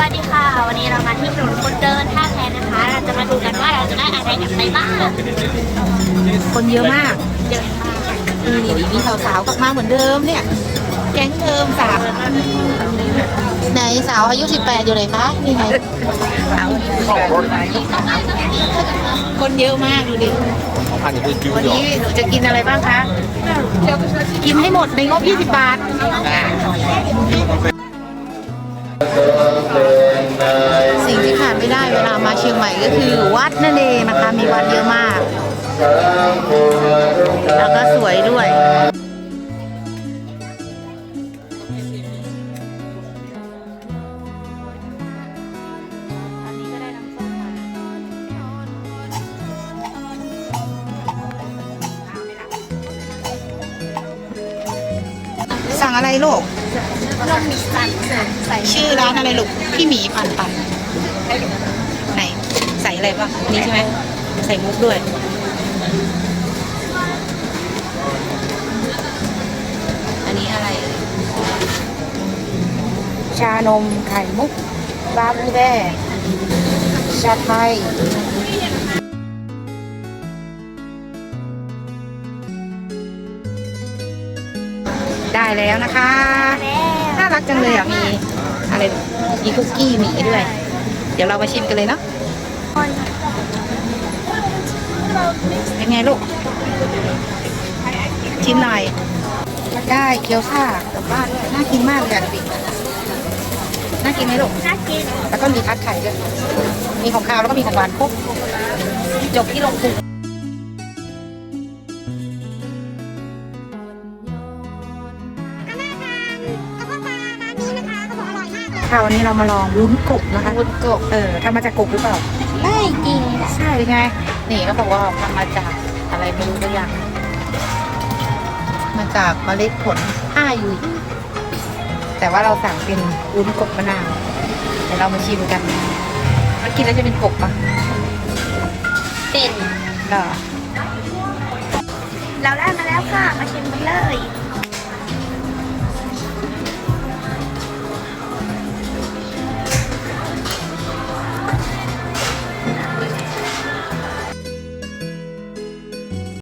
วัสดีค่ะ วันนี้เรามาที่ถนนคนเดินท่าแพนะคะ เราจะมาดูกันว่าเราจะได้อะไรกลับไปบ้างคนเยอะมากเยอะมากนี่นี่มีสาวๆกลับมาเหมือนเดิมเนี่ย แก๊งเดิมสาวไหนสาวอายุ 18 อยู่ไหนคะนี่ไงสาวอายุ18คนเยอะมากดูดิวันนี้หนูจะกินอะไรบ้างคะ กินให้หมดในงบ 20 บาท เวลามาเชียงใหม่ก็คือวัดนั่นเองนะคะ มีวัดเยอะมาก แล้วก็สวยด้วยสั่งอะไรลูก นมสันใส่ชื่อร้านอะไรลูกพี่หมีปันปันไหนใส่อะไรบ้างนี่ใช่ไหมใส่มุกด้วยอันนี้อะไรเอ่ยชานมไข่มุกบาบูแบชาไทยได้แล้วนะคะน่า รักจังเลยอะ มีอะไรมีคุกกี้หมีด้วย เดี๋ยวเรามาชิมกันเลยเนาะเป็นไงลูก ชิมหน่อย ได้เกี๊ยวซ่ากลับบ้านด้วยน่ากินมากเลยอะดิน่ากินไหมลูก น่ากิน แล้วก็มีทัดไข่ด้วย มีของคาวแล้วก็มีของหวานครบจบที่ลงพุง ค่ะวันนี้เรามาลองวุ้นกบนะคะวุ้นกบเออทำมาจากกบหรือเปล่าไม่จริงใช่ไงนี่เขาบอกว่าทำมาจากอะไรไม่รู้ตัวอย่างมาจากเมล็ดผลอ้ายุยแต่ว่าเราสั่งเป็นวุ้นกบมะนาวเดี๋ยวเรามาชิมกันมันกินแล้วจะเป็นกบปะเป็นเหรอเราได้มาแล้วค่ะ มาชิมกันเลย